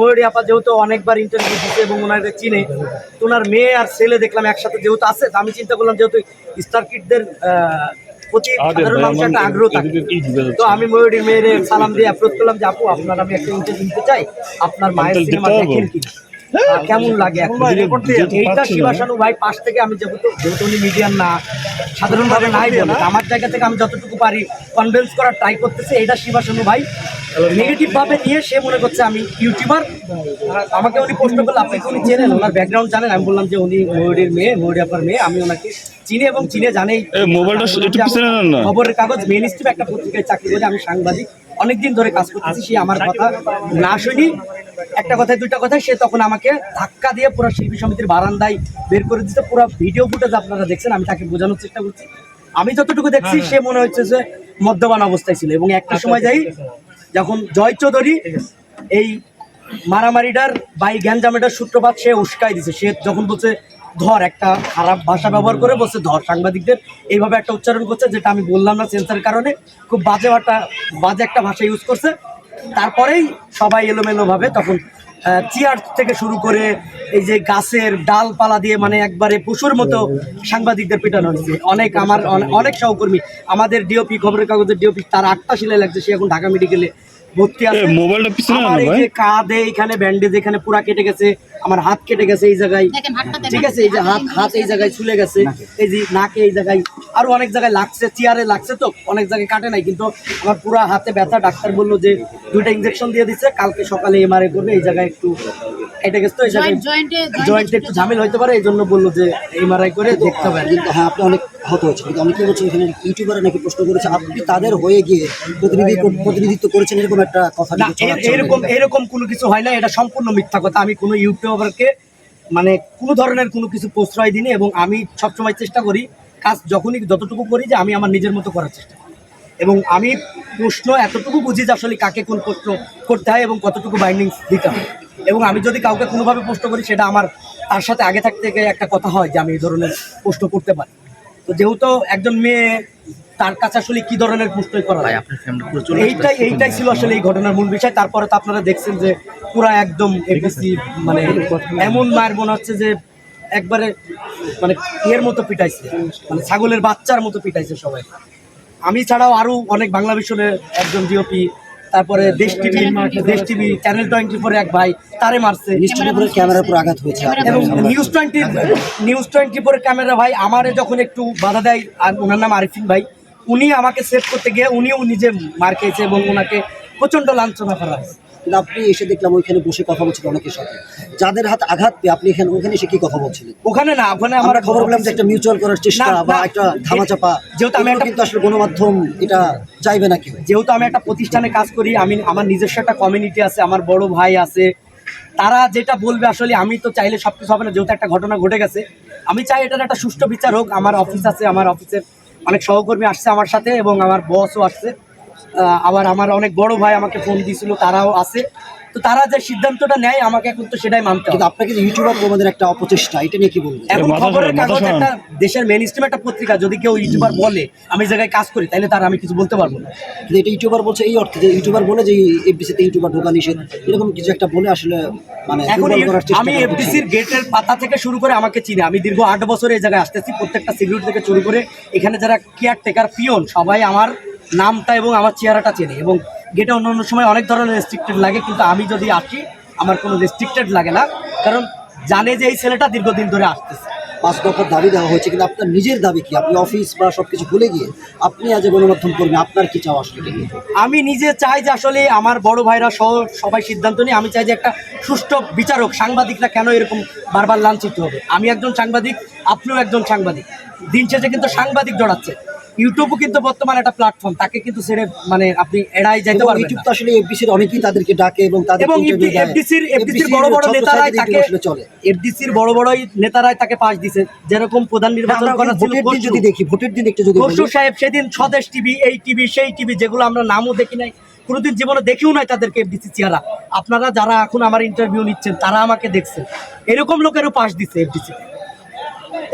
ময়ূরী আপা যেহেতু অনেকবার ইন্টারভিউ দিচ্ছে এবং ওনাকে চিনে তো ওনার মেয়ে আর ছেলে দেখলাম একসাথে যেহেতু আছে আমি চিন্তা করলাম যেহেতু স্টার কিডদের প্রতি সাধারণ মানুষের একটা আগ্রহ থাকে। তো আমি ময়ূরীর মেয়ের সালাম দিয়ে অ্যাপ্রোচ করলাম যে আপু আপনার আমি একটা ইন্টারভিউ দিতে চাই। আপনার মায়ের সিনেমা দেখেন কি কেমন লাগে? এইটা শিবাসানু ভাই পাশ থেকে আমি যেহেতু যেহেতু উনি মিডিয়ার না সাধারণভাবে নাই বলে আমার জায়গা থেকে আমি যতটুকু পারি কনভিন্স করার ট্রাই করতেছি। এটা শিবাসানু ভাই নেগেটিভ ভাবে নিয়ে সে মনে করছে আমি ইউটিউবার আমাকে উনি প্রশ্ন করলে আপনি উনি চেনেন? ওনার ব্যাকগ্রাউন্ড জানেন আমি বললাম যে উনি ময়ূরীর মেয়ে ময়ূরী আপার মেয়ে আমি ওনাকে চিনি এবং চিনে জানেই। এ, মোবাইলটা একটু পিছনে নেন না। খবরের কাগজ মেন স্ট্রিম একটা পত্রিকায় চাকরি করে আমি সাংবাদিক। অনেকদিন ধরে কাজ করতেছি সে আমার কথা না শুনি। একটা কথায় দুইটা কথায় সে তখন আমাকে ধাক্কা দিয়ে পুরো শিল্পী সমিতির বারান্দায় বের করে দিতে পুরো ভিডিও ফুটেজ আপনারা দেখছেন আমি তাকে বোঝানোর চেষ্টা করছি। আমি যতটুকু দেখছি সে মনে হচ্ছে যে মদ্যপান অবস্থায় ছিল এবং একটা সময় যাই যখন জয় চৌধুরী এই মারামারিটার বাই গ্যাঞ্জামেটার সূত্রপাত সে উস্কাই দিছে। সে যখন বলছে, ধর, একটা খারাপ ভাষা ব্যবহার করে বলছে, ধর সাংবাদিকদের। এইভাবে একটা উচ্চারণ করছে, যেটা আমি বললাম না সেন্সার কারণে। খুব বাজে একটা বাজে একটা ভাষা ইউজ করছে। তারপরেই সবাই এলোমেলোভাবে তখন চেয়ার থেকে শুরু করে এই যে গাছের ডালপালা দিয়ে মানে একবারে পশুর মতো সাংবাদিকদের পেটানো হচ্ছে অনেক আমার অনেক সহকর্মী আমাদের ডিওপি খবরের কাগজের ডিওপি তার আটটা শিলাই লাগছে সে এখন ঢাকা মেডিকেলে ভর্তি আছে। মোবাইলটা পিছনে কাঁধে এখানে ব্যান্ডেজ এখানে পুরা কেটে গেছে। আমার হাত কেটে গেছে এই জায়গায়। দেখেন হাতটা দেখেন। ঠিক আছে এই যে হাত হাত এই জায়গায় ছুলে গেছে এই যে নাকে এই জায়গায়। আরও অনেক জায়গায় লাগছে চেয়ারে লাগছে তো অনেক জায়গায় কাটে নাই কিন্তু আমার পুরা হাতে ব্যথা। ডাক্তার বলল যে দুইটা ইনজেকশন দিয়ে দিচ্ছে কালকে সকালে এম আর এমআরআই করবে এই জায়গায় একটু কেটে গেছে তো এই জায়গায় জয়েন্ট একটু ঝামেলা হইতে পারে এই জন্য বলল যে এমআরআই করে দেখতে হবে। কিন্তু হ্যাঁ আপনি অনেক হত হয়েছে। কিন্তু অনেকে বলছেন এখানে ইউটিউবারে নাকি প্রশ্ন করেছে আপনি তাদের হয়ে গিয়ে প্রতিনিধি প্রতিনিধিত্ব করেছেন? এরকম একটা কথা এরকম এরকম কোনো কিছু হয় না এটা সম্পূর্ণ মিথ্যা কথা। আমি কোনো ইউটিউবারকে মানে কোনো ধরনের কোনো কিছু প্রশ্রয় দিইনি এবং আমি সবসময় চেষ্টা করি কাজ যখনই যতটুকু করি যে আমি আমার নিজের মতো করার চেষ্টা করি। এবং আমি প্রশ্ন এতটুকু বুঝি যে আসলে কাকে কোন প্রশ্ন করতে হয় এবং কতটুকু বাইন্ডিংস দিতে হয়। এবং আমি যদি কাউকে কোনোভাবে প্রশ্ন করি সেটা আমার তার সাথে আগে থাকতে থেকে একটা কথা হয় যে আমি এই ধরনের প্রশ্ন করতে পারি। তো যেহেতু একজন মেয়ে তার কাছে আসলে কি ধরনের প্রশ্নই করা হয় এইটাই এইটাই ছিল আসলে এই ঘটনার মূল বিষয়। তারপরে তো আপনারা দেখছেন যে পুরা একদম এপিসি মানে এমন মায়ের মনে হচ্ছে যে একবারে মানে এর মতো পিটাইছে। মানে ছাগলের বাচ্চার মতো পিটাইছে সবাই। আমি ছাড়াও আরও অনেক বাংলা মিশনের একজন জিওপি তারপরে দেশ টিভি দেশ টিভি চ্যানেল টোয়েন্টি ফোর এক ভাই তারে মারছে। ক্যামেরার উপর আঘাত হয়েছে। এবং news twenty news twenty four camera ভাই আমারে যখন একটু বাধা দেয় আর ওনার নাম আরিফিন ভাই উনি আমাকে সেভ করতে গিয়ে উনিও নিজে মার খেয়েছে এবং ওনাকে প্রচণ্ড লাঞ্ছনা করা হয়েছে। কিন্তু আপনি এসে দেখলাম ওইখানে বসে কথা বলছিলেন অনেকের সাথে। যাদের হাত আঘাত পেয়ে আপনি এখানে ওখানে এসে কি কথা বলছিলেন? ওখানে না ওখানে আমরা খবর পেলাম যে একটা মিউচুয়াল করার চেষ্টা বা একটা ধামাচাপা। যেহেতু আমি একটা- কিন্তু আসলে গণমাধ্যম এটা চাইবে না কেউ। যেহেতু আমি একটা প্রতিষ্ঠানে কাজ করি আমি আমার নিজস্ব একটা কমিউনিটি আছে আমার বড় ভাই আছে। তারা যেটা বলবে আসলে আমি তো চাইলে সব কিছু হবে না যেহেতু একটা ঘটনা ঘটে গেছে। আমি চাই এটার একটা সুষ্ঠু বিচার হোক। আমার অফিস আছে আমার অফিসের অনেক সহকর্মী আসছে আমার সাথে এবং আমার বসও আসছে। আবার আমার অনেক বড় ভাই আমাকে ফোন দিয়েছিল তারাও আছে। তো তারা যে সিদ্ধান্তটা নেয় আমাকে এখন তো সেটাই মানতে হবে। কিন্তু আপনাকে যে ইউটিউবার তোমাদের একটা অপচেষ্টা এটা নিয়ে কি বলবেন? এখন খবরের কাগজ একটা দেশের মেন স্ট্রিম একটা পত্রিকা যদি কেউ ইউটিউবার বলে আমি জায়গায় কাজ করি তাহলে তার আমি কিছু বলতে পারব না। কিন্তু এটা ইউটিউবার বলছে এই অর্থে যে ইউটিউবার বলে যে এফবিসিতে ইউটিউবার ঢোকা নিষেধ এরকম কিছু একটা বলে আসলে মানে এখন আমি করা এফডিসির গেটের পাতা থেকে শুরু করে আমাকে চিনে। আমি দীর্ঘ আট বছর এই জায়গায় আসতেছি প্রত্যেকটা সিকিউরিটি থেকে শুরু করে এখানে যারা কেয়ার টেকার পিয়ন সবাই আমার নামটা এবং আমার চেহারাটা চেনে এবং গেটে অন্য অন্য সময় অনেক ধরনের রেস্ট্রিক্টেড লাগে কিন্তু আমি যদি আসি আমার কোনো রেস্ট্রিক্টেড লাগে না। কারণ জানে যে এই ছেলেটা দীর্ঘদিন ধরে আসতেছে। পাঁচ দফার দাবি দেওয়া হয়েছে কিন্তু আপনার নিজের দাবি কি? আপনি অফিস বা সবকিছু ভুলে গিয়ে আপনি আজ গণমাধ্যম কর্মী আপনার কি চাওয়া আসলে আমি নিজে চাই যে আসলে আমার বড় ভাইরা সহ সবাই সিদ্ধান্ত নিয়ে আমি চাই যে একটা সুষ্ঠু বিচারক সাংবাদিকরা কেন এরকম বারবার লাঞ্ছিত হবে? আমি একজন সাংবাদিক আপনিও একজন সাংবাদিক। দিন শেষে কিন্তু সাংবাদিক জড়াচ্ছে। ইউটিউবও কিন্তু বর্তমানে একটা প্ল্যাটফর্ম তাকে কিন্তু ছেড়ে মানে আপনি এড়াই যাইতে পারবেন ইউটিউব তো আসলে এফবিসির অনেকেই তাদেরকে ডাকে এবং তাদের এবং এফডিসির এফডিসির বড় বড় নেতারাই তাকে চলে। এফডিসির বড় বড় নেতারাই তাকে পাশ দিছে। যেরকম প্রধান নির্বাচন করা ছিল ভোটের দিন যদি দেখি ভোটের দিন একটু যদি খসরু সাহেব সেদিন স্বদেশ টিভি এই টিভি সেই টিভি যেগুলো আমরা নামও দেখি নাই কোনোদিন জীবনে দেখিও নাই তাদেরকে এফডিসি চেহারা। আপনারা যারা এখন আমার ইন্টারভিউ নিচ্ছেন তারা আমাকে দেখছেন। এরকম লোকেরও পাশ দিচ্ছে এফডিসি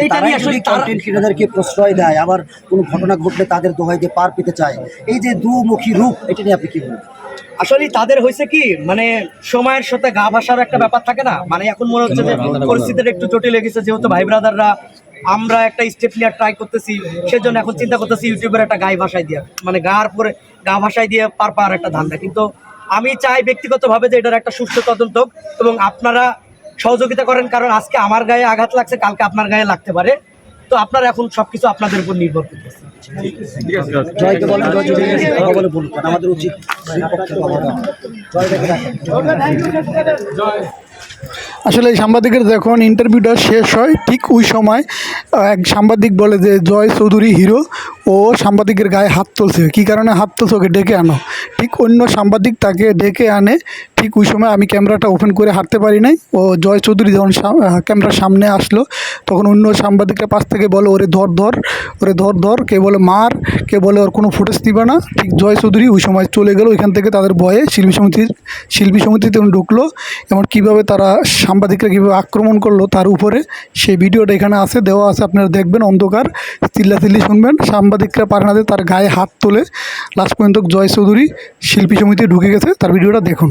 এইটা নিয়ে আসলে কন্টেন্ট ক্রিয়েটারকে প্রশ্রয় দেয় আবার কোনো ঘটনা ঘটলে তাদের দোহাই দিয়ে পার পেতে চায় এই যে দুমুখী রূপ এটা নিয়ে আপনি কি বলবেন? আসলে তাদের হয়েছে কি মানে সময়ের সাথে গা ভাসার একটা ব্যাপার থাকে না মানে এখন মনে হচ্ছে যে পরিস্থিতির একটু জটিল হয়ে গেছে যেহেতু ভাই ব্রাদাররা আমরা একটা স্টেপ নেওয়ার ট্রাই করতেছি সেজন্য এখন চিন্তা করতেছি ইউটিউবের একটা গায়ে ভাষায় দিয়ে মানে গার পরে গা ভাষায় দিয়ে পার পার একটা ধান্দা। কিন্তু আমি চাই ব্যক্তিগতভাবে যে এটার একটা সুস্থ তদন্ত এবং আপনারা সহযোগিতা করেন কারণ আজকে আমার গায়ে আঘাত লাগছে কালকে আপনার গায়ে লাগতে পারে তো আপনার এখন সবকিছু আপনাদের উপর নির্ভর করতেছে আমাদের উচিত। জয় আসলে এই সাংবাদিকের যখন ইন্টারভিউটা শেষ হয়, ঠিক ওই সময় এক সাংবাদিক বলে যে, জয় চৌধুরী হিরো ও সাংবাদিকের গায়ে হাত তুলছে। কী কারণে হাত তুলছে ওকে ডেকে আনো? ঠিক অন্য সাংবাদিক তাকে ডেকে আনে। ঠিক ওই সময় আমি ক্যামেরাটা ওপেন করে হাঁটতে পারি নাই। ও জয় চৌধুরী যখন ক্যামেরার সামনে আসলো, তখন অন্য সাংবাদিকরা পাশ থেকে বলে, ওরে ধর ধর, ওরে ধর ধর, কে বলে মার, কে বলে ওর কোনো ফুটেজ দিবে না। ঠিক জয় চৌধুরী ওই সময় চলে গেল। ওইখান থেকে তাদের ভয়ে শিল্পী সমিতির, শিল্পী সমিতিতে ঢুকলো। এবং কীভাবে তারা সাংবাদিকরা কীভাবে আক্রমণ করল তার উপরে, সেই ভিডিওটা এখানে আছে, দেওয়া আছে, আপনারা দেখবেন, অন্ধকার, চিল্লাচিল্লি শুনবেন। সাংবাদিকরা পারে তার গায়ে হাত তুলে। লাস্ট পর্যন্ত জয় চৌধুরী শিল্পী সমিতি ঢুকে গেছে, তার ভিডিওটা দেখুন।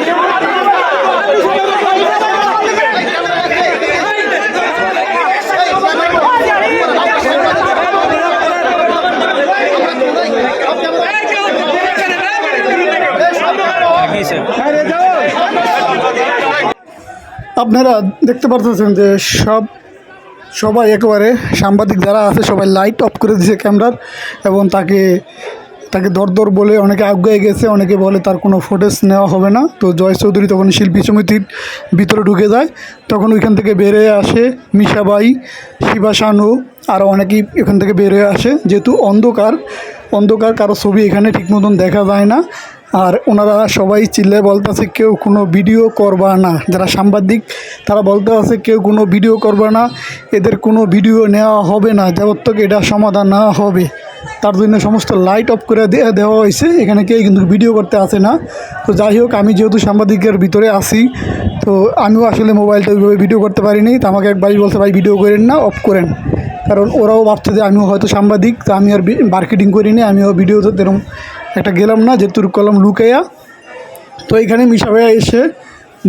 আপনারা দেখতে পারতেছেন যে সব, সবাই একেবারে সাংবাদিক যারা আছে, সবাই লাইট অফ করে দিয়েছে ক্যামেরার এবং তাকে তাকে দর দর বলে অনেকে আগুয়ে গেছে, অনেকে বলে তার কোনো ফুটেজ নেওয়া হবে না। তো জয় চৌধুরী তখন শিল্পী সমিতির ভিতরে ঢুকে যায়। তখন ওইখান থেকে বেরিয়ে আসে মিশাবাই, শিবা শানু আরও অনেকেই এখান থেকে বেরিয়ে আসে। যেহেতু অন্ধকার অন্ধকার কারও ছবি এখানে ঠিক মতন দেখা যায় না। আর ওনারা সবাই চিল্লে বলতেছে, কেউ কোনো ভিডিও করবা না। যারা সাংবাদিক, তারা বলতে আছে, কেউ কোনো ভিডিও করবে না। এদের কোনো ভিডিও নেওয়া হবে না। যাবত্তক এটা সমাধান না হবে। তার জন্য সমস্ত লাইট অফ করে দেওয়া হয়েছে। এখানে কেউ কিন্তু ভিডিও করতে আসে না। তো যাই হোক, আমি যেহেতু সাংবাদিকের ভিতরে আসি তো আমিও আসলে মোবাইলটা ওইভাবে ভিডিও করতে পারিনি। তো আমাকে একবারই বলছে, ভাই, ভিডিও করেন না, অফ করেন। কারণ ওরাও ভাবছে যে আমিও হয়তো সাংবাদিক, তো আমি আর মার্কেটিং করিনি, আমিও ভিডিও তো এরকম একটা গেলাম না, যে তোর কলম লুকাইয়া। তো এখানে মিশা ভাইয়া এসে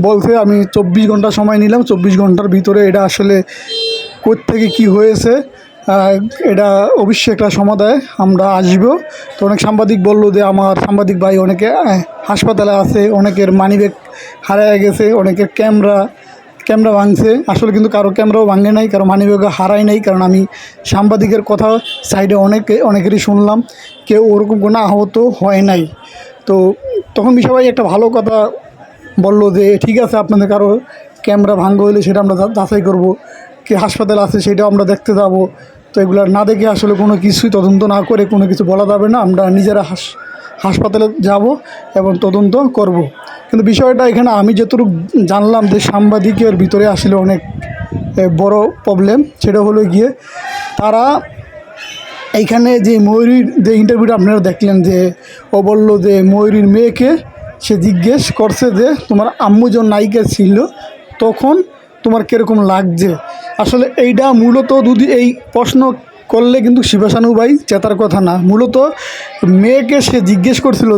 বলছে, আমি চব্বিশ ঘণ্টা সময় নিলাম, চব্বিশ ঘণ্টার ভিতরে এটা আসলে থেকে কি হয়েছে এটা অবশ্যই একটা সমাধায় আমরা আসব। তো অনেক সাংবাদিক বলল যে, আমার সাংবাদিক ভাই অনেকে হাসপাতালে আছে, অনেকের মানিব্যাগ হারায় গেছে, অনেকের ক্যামেরা ক্যামেরা ভাঙছে। আসলে কিন্তু কারও ক্যামেরাও ভাঙে নাই, কারও মানিব্যাগও হারাই নাই, কারণ আমি সাংবাদিকের কথা সাইডে অনেকে অনেকেরই শুনলাম, কেউ ওরকম কোনো আহত হয় নাই। তো তখন সবাই একটা ভালো কথা বলল যে, ঠিক আছে, আপনাদের কারও ক্যামেরা ভাঙ্গ হলে সেটা আমরা যাচাই করব। কি হাসপাতাল আছে সেটাও আমরা দেখতে যাব। তো এগুলো না দেখে আসলে কোনো কিছুই তদন্ত না করে কোনো কিছু বলা যাবে না। আমরা নিজেরা হাস হাসপাতালে যাব এবং তদন্ত করব। কিন্তু বিষয়টা এখানে আমি যতটুকু জানলাম যে সাংবাদিকের ভিতরে আসলে অনেক বড় প্রবলেম সেটা হলো গিয়ে তারা এইখানে যে ময়ূরীর যে ইন্টারভিউটা আপনারা দেখলেন যে ও বলল যে ময়ূরীর মেয়েকে সে জিজ্ঞেস করছে যে তোমার আম্মু যখন নায়িকা ছিল তখন তোমার কীরকম লাগছে? আসলে এইটা মূলত যদি এই প্রশ্ন করলে কিন্তু শিবাসানু ভাই চেতার কথা না। মূলত মেয়েকে সে জিজ্ঞেস করছিল